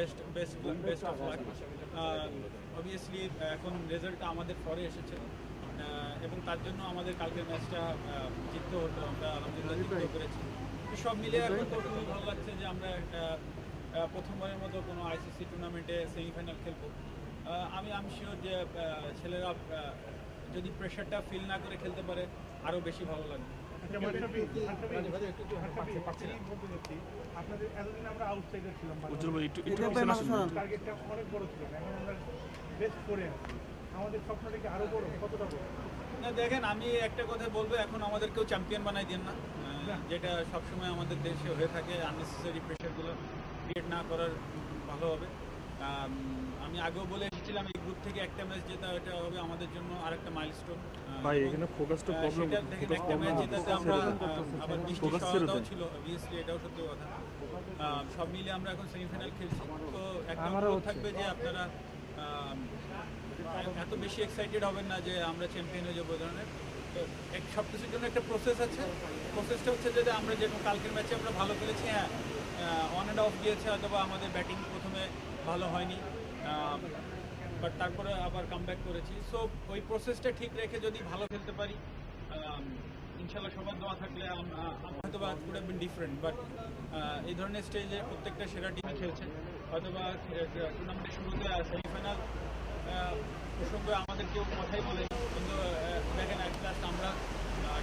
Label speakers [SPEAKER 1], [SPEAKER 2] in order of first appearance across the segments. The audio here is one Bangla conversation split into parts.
[SPEAKER 1] Best best best of luck obviously এখন রেজাল্টটা আমাদের পরে এসেছে। এবং তার জন্য আমাদের কালকের ম্যাচটা জিততে হতো আমরা আলহামদুলিল্লাহ জিততে পেরেছি। সব মিলিয়ে এখন তো খুব ভালো লাগছে যে আমরা একটা প্রথমবারের মতো কোনো আইসিসি টুর্নামেন্টে সেমিফাইনাল খেলব। আমি আমি শিওর যে ছেলেরা যদি প্রেশারটা ফিল না করে খেলতে পারে আরও বেশি ভালো লাগবে।
[SPEAKER 2] আমাদের আরও বড় কতটা
[SPEAKER 1] দেখেন, আমি একটা কথা বলব, এখন আমাদেরকেও চ্যাম্পিয়ন বানাই দিন না। যেটা সবসময় আমাদের দেশে হয়ে থাকে আননেসেসারি প্রেশারগুলো ক্রিয়েট না করার ভালো হবে। আম, আমি আগেও বলে এসেছিলাম এই গ্রুপ থেকে একটা ম্যাচ জেতা এটা হবে আমাদের জন্য আরেকটা মাইলস্টোন
[SPEAKER 3] ভাই এখানে ফোকাসটা প্রবলেম
[SPEAKER 1] দেখেন একটা ম্যাচ জেতাতে আমরা আবার বৃষ্টির সহায়তাও। ছিল অবভিয়াসলি এটাও সত্যি কথা। সব মিলে আমরা এখন সেমিফাইনাল খেলছি। তো একটা অনুরোধ থাকবে যে আপনারা এত বেশি এক্সাইটেড হবেন না যে আমরা চ্যাম্পিয়ন হয়ে যাব ধরনের। তো এক সব কিছুর জন্য একটা প্রসেস আছে। প্রসেসটা হচ্ছে যে আমরা যেরকম কালকের ম্যাচে আমরা ভালো খেলেছি হ্যাঁ অন অ্যান্ড অফ দিয়েছে অথবা আমাদের ব্যাটিং প্রথমে ভালো হয়নি বাট তারপরে আবার কামব্যাক করেছি। সো ওই প্রসেসটা ঠিক রেখে যদি ভালো খেলতে পারি ইনশাল্লাহ সবার দোয়া থাকলে হয়তো বা কুড বিন ডিফারেন্ট বাট এই ধরনের স্টেজে প্রত্যেকটা সেরা টিমই খেলছে। হয়তোবা টুর্নামেন্টের শুরুতে সেমিফাইনাল প্রসঙ্গে আমাদের কেউ কথাই বলে কিন্তু দেখেন এক লাস্ট আমরা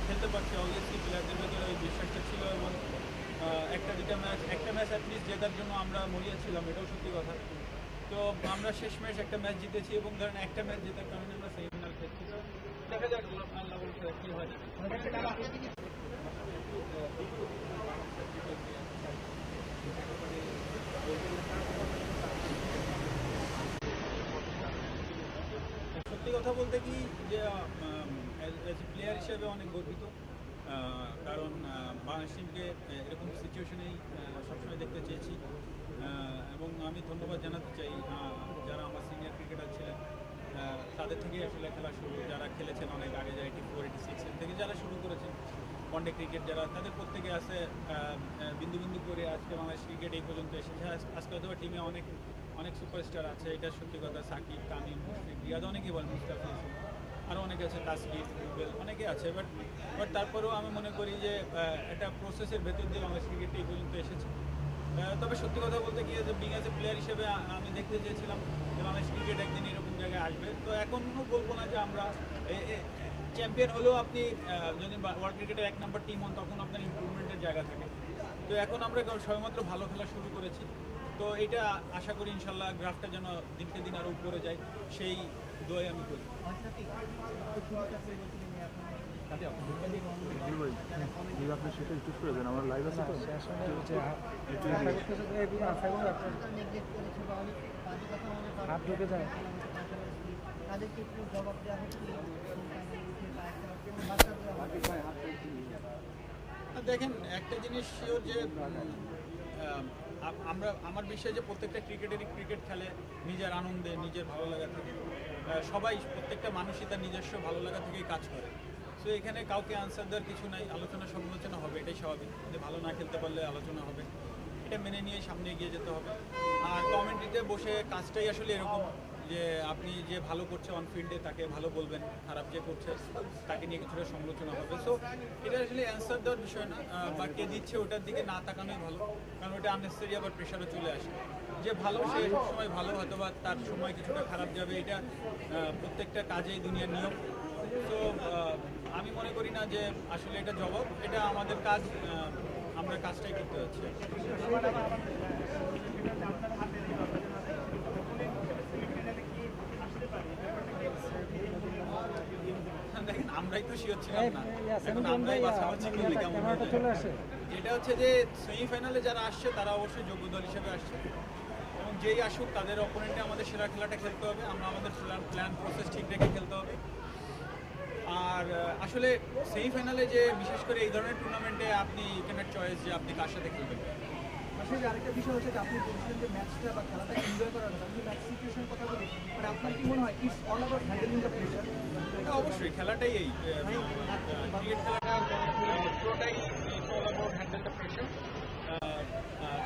[SPEAKER 1] খেলতে পারছি অবভিয়াসলি প্লেয়ারদের ভেতরে ওই বিশ্বাসটা ছিল এবং একটা দুটা ম্যাচ একটা ম্যাচ অ্যাটলিস্ট জেতার জন্য আমরা মরিয়াছিলাম এটাও সত্যি কথা। তো আমরা শেষ ম্যাচ একটা ম্যাচ জিতেছি এবং ধরেন একটা ম্যাচ জেতার কারণে আমরা সেমিফাইনাল খেলছি। দেখা যাক আল্লাহ কি হয় সত্যি কথা বলতে কি যে প্লেয়ার হিসেবে অনেক গর্বিত। বাংলাদেশ টিমকে এরকম সিচুয়েশনেই সবসময় দেখতে চেয়েছি। এবং আমি ধন্যবাদ জানাতে চাই যারা আমার সিনিয়র ক্রিকেটার ছিলেন তাদের থেকেই আসলে খেলা শুরু, যারা খেলেছেন অনেক আগে যায় এইটি ফোর এইটি সিক্স থেকে যারা শুরু করেছেন ওয়ানডে ক্রিকেট যারা, তাদের প্রত্যেকে আছে বিন্দু বিন্দু করে আজকে বাংলাদেশ ক্রিকেট এই পর্যন্ত এসেছে। আজকে হয়তো টিমে অনেক অনেক সুপারস্টার আছে, এটা সত্যি কথা, সাকিব, তামিম, মুশফিক, রিয়াদ, অনেকেই বলেন, মুস্তাফিজ। আরও অনেকে আছে তাসকির রুবেল অনেকে আছে বাট বাট তারপরেও আমি মনে করি যে একটা প্রসেসের ভেতর দিয়ে বাংলাদেশ ক্রিকেট এই পর্যন্ত এসেছে। তবে সত্যি কথা বলতে গিয়ে যে বিং এজ এ প্লেয়ার হিসেবে আমি দেখতে চেয়েছিলাম যে বাংলাদেশ ক্রিকেট একদিন এরকম জায়গায় আসবে। তো এখনও বলব না যে আমরা চ্যাম্পিয়ন হলেও আপনি যদি ওয়ার্ল্ড ক্রিকেটের এক নম্বর টিম হন, তখন আপনার ইম্প্রুভমেন্টের জায়গা থাকে। তো এখন আমরা সবেমাত্র ভালো খেলা শুরু করেছি। তো এটা আশা করি ইনশাল্লাহ গ্রাফটা যেন দিনকে দিন আরও উপরে যায়। সেই দোয়াই আমি করি।
[SPEAKER 3] উজ্জ্বল ভাই যদি আপনি সেটা একটু করে দেন আমার লাইভ আছে
[SPEAKER 4] হাত ঢুকে যায়
[SPEAKER 5] তাদেরকে একটু জবাব দেওয়া হচ্ছে
[SPEAKER 1] দেখেন একটা জিনিস শিওর যে আমরা আমার বিশ্বাস যে প্রত্যেকটা ক্রিকেটারই ক্রিকেট খেলে নিজের আনন্দে নিজের ভালো লাগা থেকে। সবাই, প্রত্যেকটা মানুষই তার নিজস্ব ভালো লাগা থেকেই কাজ করে। সো এখানে কাউকে আনসার দেওয়ার কিছু নাই, আলোচনা সমালোচনা হবে, এটাই স্বাভাবিক। যে ভালো না খেলতে পারলে আলোচনা হবে, এটা মেনে নিয়ে সামনে এগিয়ে যেতে হবে। আর কমেন্ট্রিতে বসে কাজটাই আসলে এরকম যে, আপনি যে ভালো করছে অন ফিল্ডে তাকে ভালো বলবেন, খারাপ যে করছে, তাকে নিয়ে কিছুটা সমালোচনা হবে। সো এটা আসলে অ্যান্সার দেওয়ার বিষয় না বা কে দিচ্ছে ওটার দিকে না তাকানোই ভালো, কারণ ওটা আননেসেসারি আবার প্রেশারও চলে আসে। যে ভালো সে সময় ভালো হয়তো বা তার সময় কিছুটা খারাপ যাবে এটা প্রত্যেকটা কাজেই দুনিয়ার নিয়ম। তো আমি মনে করি না যে আসলে এটা জবাব এটা আমাদের কাজ আমরা কাজটাই করতে হচ্ছে। আমরাই তো শিওর ছিলাম না। এখন আমরাই বাছাবাছি করলে কেমন হয়ে যায়? যেটা হচ্ছে যে সেমিফাইনালে যারা আসছে তারা অবশ্যই যোগ্য দল হিসেবে আসছে। যেই আসুক তাদের অপোনেন্টে আমাদের সেরা খেলাটা খেলতে হবে। আমরা আমাদের প্ল্যান প্রসেস ঠিক রেখে খেলতে হবে। আর আসলে সেমিফাইনালে যে বিশেষ করে এই ধরনের টুর্নামেন্টে আপনি ইন্টারনেট চয়েস যে আপনি কার সাথে খেলবেন?
[SPEAKER 5] আসলে আরেকটা বিষয় হচ্ছে যে আপনি বলছিলেন যে ম্যাচটা বা খেলাটা এনজয় করার কথা আমি ম্যাচ সিচুয়েশন কথা বলি বাট আপনার কি মনে হয় it's all about handling the pressure
[SPEAKER 1] এটা অবশ্যই খেলাটাই এই ক্রিকেট খেলাটা আহ, পুরোটাই all about handle the pressure ah,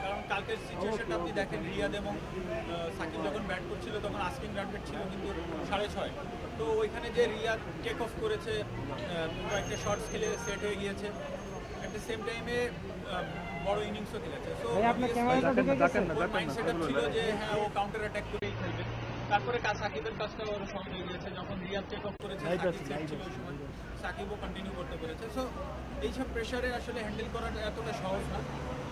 [SPEAKER 1] কারণ কালকের সিচুয়েশনটা আপনি দেখেন রিয়াদ এবং সাকিব যখন ব্যাট করছিল তখন আস্কিং রান রেট ছিল কিন্তু সাড়ে ছয়। তো ওইখানে যে রিয়াদ টেক অফ করেছে কয়েকটা শর্টস খেলে সেট হয়ে গিয়েছে। অ্যাট দ্য সেম টাইমে বড় ইনিংসও খেলেছে। সো মাইন্ডসেট ছিল যে হ্যাঁ ও কাউন্টার অ্যাটাক করেই খেলবে। তারপরে কাজ সাকিবের কাজটা ওর সহজ হয়ে গিয়েছে। যখন রিয়াদ টেক অফ করেছে সাকিব set ছিল ওই সময়। সাকিবও কন্টিনিউ করতে পেরেছে। সো এইসব প্রেশারে আসলে হ্যান্ডেল করাটা এতটা সহজ না।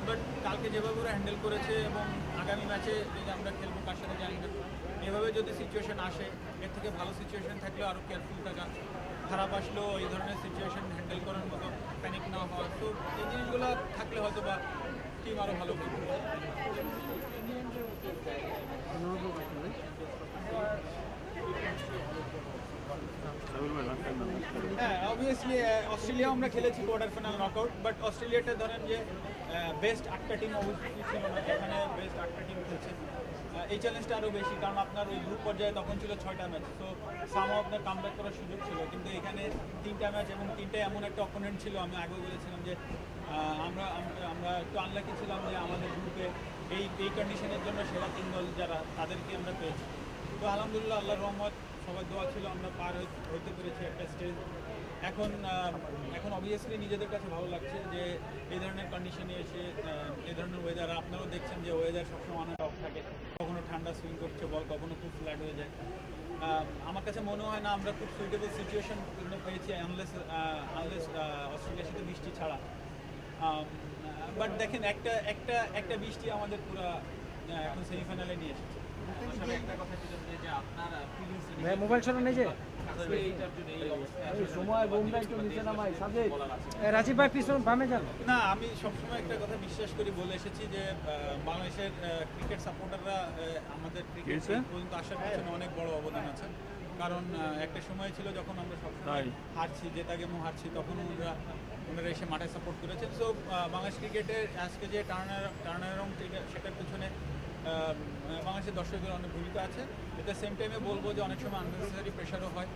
[SPEAKER 1] বাট কালকে যেভাবে ওরা হ্যান্ডেল করেছে এবং আগামী ম্যাচে যদি আমরা খেলব, কার সাথে জানি না। এভাবে যদি সিচুয়েশন আসে, এর থেকে ভালো সিচুয়েশন থাকলে আরও কেয়ারফুল থাকা। খারাপ আসলেও এই ধরনের সিচুয়েশন হ্যান্ডেল করার মতো প্যানিক না হওয়া। তো এই জিনিসগুলো থাকলে হয়তো বা টিম আরও ভালো করবে
[SPEAKER 3] সাবির ভাই রাখেন না
[SPEAKER 1] হ্যাঁ অবভিয়াসলি অস্ট্রেলিয়া আমরা খেলেছি কোয়ার্টার ফাইনাল নকআউট বাট অস্ট্রেলিয়াটা ধরেন যে বেস্ট আটটা টিম অবশ্যই ছিল না এখানে বেস্ট আটটা টিম খেলছে। এই চ্যালেঞ্জটা আরও বেশি, কারণ আপনার ওই গ্রুপ পর্যায়ে তখন ছিল ছয়টা ম্যাচ তো সামও আপনার কামব্যাক করার সুযোগ ছিল। কিন্তু এখানে তিনটা ম্যাচ এবং তিনটা এমন একটা অপোনেন্ট ছিল, আমি আগে বলেছিলাম যে আমরা, আমরা- একটু আনলাকি ছিলাম যে আমাদের গ্রুপে এই এই কন্ডিশনের জন্য সেরা তিন দল যারা, তাদেরকে আমরা পেয়েছি। তো আলহামদুলিল্লাহ, আল্লাহর রহমত, সবার দোয়া ছিল, আমরা পার হইতে পেরেছি একটা স্টেজ এখন এখন অবভিয়াসলি নিজেদের কাছে ভালো লাগছে যে এই ধরনের কন্ডিশনে এসে এই ধরনের ওয়েদার আপনারাও দেখছেন যে ওয়েদার সবসময় অনেক অফ থাকে। কখনো ঠান্ডা সুইং করছে, বল, কখনো খুব ফ্ল্যাট হয়ে যায়। আমার কাছে মনে হয় না আমরা খুব সুইটেবল সিচুয়েশন পেয়েছি আনলেস আনলেস অস্ট্রেলিয়ার সাথে বৃষ্টি ছাড়া। বাট দেখেন, একটা একটা একটা বৃষ্টি আমাদের পুরো এখন সেমিফাইনালে নিয়ে এসেছে।
[SPEAKER 4] ভাই মোবাইল সরান এই যে। রাজীব ভাই পিছন বামে যান।
[SPEAKER 1] না আমি সবসময় একটা কথা বিশ্বাস করি বলে এসেছি যে বাংলাদেশের ক্রিকেট সাপোর্টাররা আমাদের ক্রিকেট? পর্যন্ত আসার পিছনে অনেক বড় অবদান আছে। কারণ একটা সময় ছিল যখন আমরা সবসময়। হারছি জেতা গেমও হারছি তখন ওনারা ওনারা এসে মাঠে সাপোর্ট করেছেন। সো বাংলাদেশ ক্রিকেটের আজকে যে টার্নার টার্নার সেটার পিছনে বাংলাদেশের দর্শকদের অনেক ভূমিকা আছে। এট সেম টাইমে বলব যে অনেক সময় আননেসেসারি প্রেশারও হয়।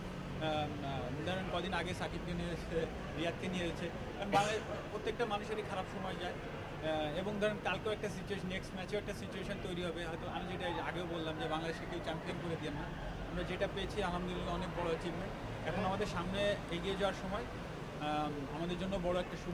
[SPEAKER 1] ধরেন কদিন আগে সাকিবকে নিয়ে এসেছে রিয়াদকে নিয়ে এসেছে কারণ বাংলাদেশ প্রত্যেকটা মানুষেরই খারাপ সময় যায়। এবং ধরেন কালকেও একটা সিচুয়েশন নেক্সট ম্যাচেও একটা সিচুয়েশন তৈরি হবে। হয়তো আমি যেটা আগেও বললাম যে বাংলাদেশকে কেউ চ্যাম্পিয়ন করে দিয়ে না। আমরা যেটা পেয়েছি, আলহামদুলিল্লাহ অনেক বড় অ্যাচিভমেন্ট এখন আমাদের সামনে এগিয়ে যাওয়ার সময় আমাদের জন্য বড় একটা